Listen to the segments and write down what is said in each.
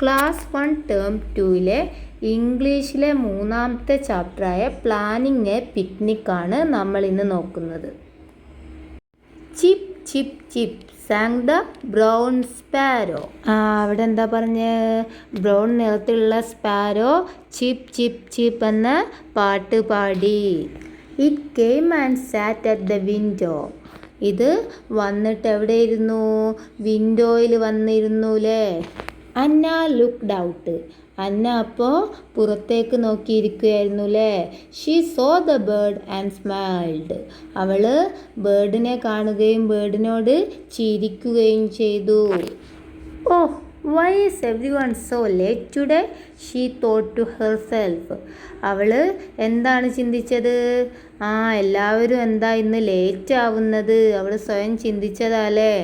Class one term ടുവിലെ ഇംഗ്ലീഷിലെ മൂന്നാമത്തെ ചാപ്റ്ററായ planning A പിക്നിക്കാണ് നമ്മൾ ഇന്ന് നോക്കുന്നത്. Chip chip chip. Sang the brown sparrow. ആ അവിടെ എന്താ പറഞ്ഞ്? ബ്രൗൺ നിറത്തിലുള്ള സ്പാരോ ചിപ് ചിപ് ചിപ് എന്ന പാട്ട് പാടി. It came and sat at the window ഇത് വന്നിട്ട് എവിടെ ഇരുന്നു വിൻഡോയിൽ വന്നിരുന്നുല്ലേ അന്ന ലുക്ക്ഡ് ഔട്ട് അന്ന അപ്പോൾ പുറത്തേക്ക് നോക്കിയിരിക്കുകയായിരുന്നു അല്ലേ she saw the bird and smiled അവൾ ബേർഡിനെ കാണുകയും ബേർഡിനോട് ചിരിക്കുകയും ചെയ്തു. ഓ why is everyone so late today she thought to herself അവൾ എന്താണ് ചിന്തിച്ചത്? ആ എല്ലാവരും എന്താ ഇന്ന് ലേറ്റ് ആവുന്നത്? അവൾ സ്വയം ചിന്തിച്ചതാലേ.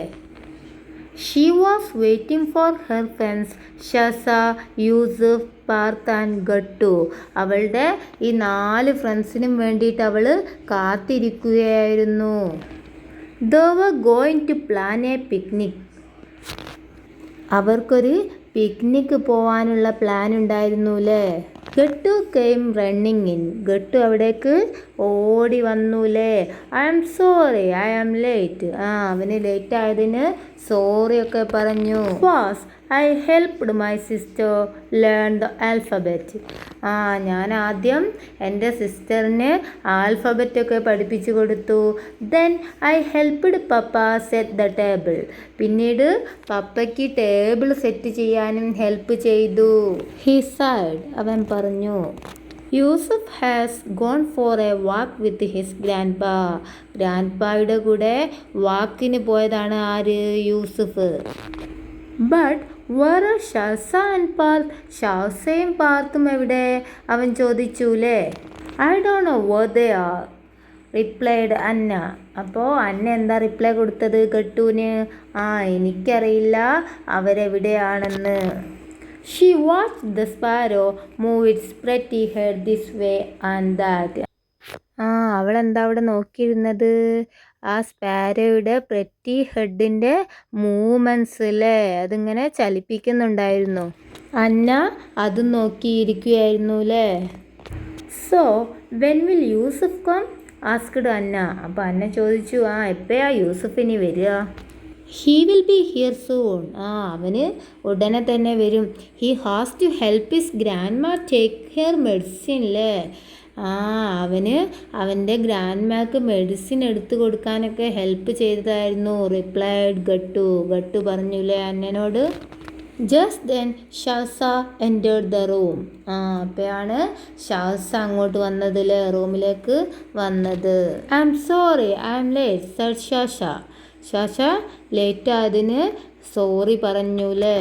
She was waiting for her friends Shaza Yusuf Parth and Gattu അവളുടെ ഈ നാല് ഫ്രണ്ട്സിനും വേണ്ടിയിട്ട് അവൾ കാത്തിരിക്കുകയായിരുന്നു. They were going to plan a picnic അവർക്കൊരു പിക്നിക്ക് പോകാനുള്ള പ്ലാൻ ഉണ്ടായിരുന്നു അല്ലേ Gattu came running in Gattu അവിടേക്ക് ഓടി വന്നുല്ലേ I am sorry I am late ആ അവന് ലേറ്റ് ആയതിന് സോറി ഒക്കെ പറഞ്ഞു. Was I helped my sister learn the alphabet ആ ഞാൻ ആദ്യം എന്റെ സിസ്റ്ററിന് ആൽഫബറ്റൊക്കെ പഠിപ്പിച്ചു കൊടുത്തു. Then I helped papa set the table പിന്നീട് പപ്പയ്ക്ക് ടേബിൾ സെറ്റ് ചെയ്യാനും ഹെൽപ്പ് ചെയ്തു. ഹി സൈഡ് അവൻ പറഞ്ഞു Yusuf has gone for a walk with his grandpa grand പായുടെ കൂടെ വാക്കിന് പോയതാണ് ആര്? യൂസഫ്. ബട്ട് വേറെ ഷാസ ആൻഡ് പാർത്ത് ഷാസയും പാർത്തും എവിടെ? അവൻ ചോദിച്ചുല്ലേ I don't know where they are replied Anna. അപ്പോൾ അന്ന എന്താ റിപ്ലൈ കൊടുത്തത്? ഗട്ടുവിന് ആ എനിക്കറിയില്ല. അവരെവിടെയാണെന്ന്. She watch the sparrow move its pretty head this way and that ആ അവളെന്താ അവിടെ നോക്കിയിരുന്നത്? ആ സ്പാരോയുടെ പ്രറ്റി ഹെഡിന്റെ മൂവ്മെന്റ്സ് അല്ലേ അതിങ്ങനെ ചലിപ്പിക്കുന്നുണ്ടായിരുന്നു. അന്ന അത് നോക്കിയിരിക്കുകയായിരുന്നു അല്ലേ so when will Yusuf come asked Anna. അപ്പോൾ അന്ന ചോദിച്ചു ആ എപ്പോഴാ യൂസഫ് ഇനി വരിക? He will be here soon ആ അവന് ഉടനെ തന്നെ വരും. He has to help his grandma take care medicine അല്ലേ ആ അവന് അവന്റെ ഗ്രാൻഡ് മാക്ക് മെഡിസിൻ എടുത്തു കൊടുക്കാനൊക്കെ ഹെൽപ്പ് ചെയ്തതായിരുന്നു. റിപ്ലൈഡ് ഗട്ടു ഗട്ടു പറഞ്ഞില്ലേ അന്നനോട്? Just then Shaza entered the room ആ അപ്പോഴാണ് ഷാസ അങ്ങോട്ട് വന്നതിൽ റൂമിലേക്ക് വന്നത്. I'm sorry I'm late said Shaza Shaza late ആയതിന് sorry പറഞ്ഞുല്ലേ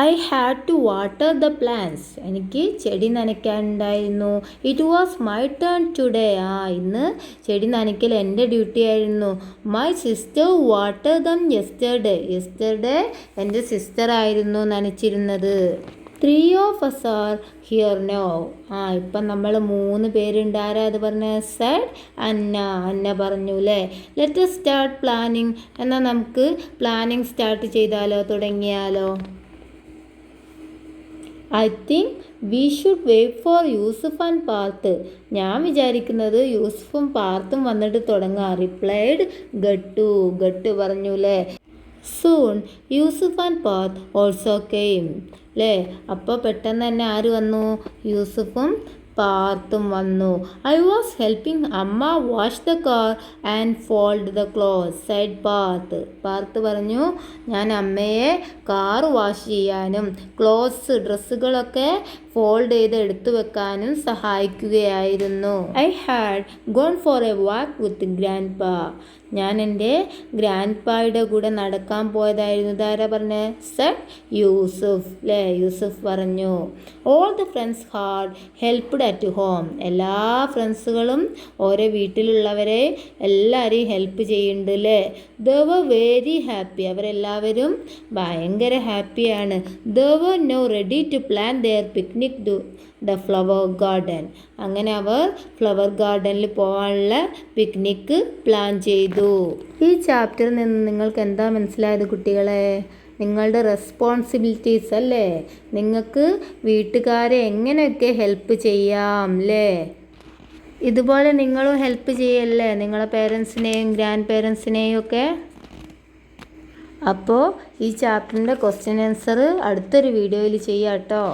I had to water the plants എനിക്ക് ചെടി നനയ്ക്കാനുണ്ടായിരുന്നു. It was my turn today ആ ഇന്ന് ചെടി നനയ്ക്കൽ എന്റെ ഡ്യൂട്ടി ആയിരുന്നു. My sister water them yesterday yesterday എന്റെ സിസ്റ്റർ ആയിരുന്നു നനച്ചിരുന്നത്. Three of us are here no ആ ഇപ്പം നമ്മൾ മൂന്ന് പേരുണ്ട്. ആരാ അത് പറഞ്ഞ? സാഡ് അന്ന അന്ന പറഞ്ഞു അല്ലേ ലെറ്റ് സ്റ്റാർട്ട് പ്ലാനിങ് എന്നാൽ നമുക്ക് പ്ലാനിങ് സ്റ്റാർട്ട് ചെയ്താലോ? തുടങ്ങിയാലോ? I think we should wait for Yusuf and Parth. ഞാൻ വിചാരിക്കുന്നത് യൂസുഫും പാർത്തും വന്നിട്ട് തുടങ്ങാം. റിപ്ലൈഡ് ഗട്ടു ഗട്ടു പറഞ്ഞു അല്ലേ soon Yusuf and Parth also came. അല്ലേ അപ്പോൾ പെട്ടെന്ന് തന്നെ ആര് വന്നു? യൂസഫും പാർത്തും വന്നു. ഐ വാസ് ഹെൽപ്പിംഗ് അമ്മ wash the car and fold the clothes said Parth. Parth പറഞ്ഞു ഞാൻ അമ്മയെ കാർ വാഷ് ചെയ്യാനും ക്ലോസ് ഡ്രസ്സുകളൊക്കെ ഫോൾഡ് ചെയ്ത് എടുത്തു വെക്കാനും സഹായിക്കുകയായിരുന്നു. I had gone for a walk with grandpa ഞാൻ എന്റെ ഗ്രാൻഡ് പായുടെ കൂടെ നടക്കാൻ പോയതായിരുന്നു. ഇതാരാ പറഞ്ഞ? സെഡ് യൂസുഫ് അല്ലേ യൂസുഫ് പറഞ്ഞു all the friends had helped at home എല്ലാ ഫ്രണ്ട്സുകളും ഓരോ വീട്ടിലുള്ളവരെ എല്ലാവരെയും ഹെൽപ്പ് ചെയ്യുന്നുണ്ട് അല്ലേ ദ വർ വെരി ഹാപ്പി അവരെല്ലാവരും ഭയങ്കര ഹാപ്പിയാണ് they were now ready to plan their picnic to the flower garden അങ്ങനെ അവർ ഫ്ലവർ ഗാർഡനിൽ പോകാനുള്ള പിക്നിക്ക് പ്ലാൻ ചെയ്തു. ഈ ചാപ്റ്ററിൽ നിന്ന് നിങ്ങൾക്ക് എന്താ മനസ്സിലായത് കുട്ടികളെ? നിങ്ങളുടെ റെസ്പോൺസിബിലിറ്റീസ് അല്ലേ? നിങ്ങൾക്ക് വീട്ടുകാരെ എങ്ങനെയൊക്കെ ഹെൽപ്പ് ചെയ്യാം അല്ലേ ഇതുപോലെ നിങ്ങളും ഹെൽപ്പ് ചെയ്യല്ലേ? നിങ്ങളെ പേരൻസിനെയും ഗ്രാൻഡ് പേരൻസിനെയും ഒക്കെ? അപ്പോൾ ഈ ചാപ്റ്ററിന്റെ ക്വസ്റ്റ്യൻ ആൻസർ അടുത്തൊരു വീഡിയോയിൽ ചെയ്യാം കേട്ടോ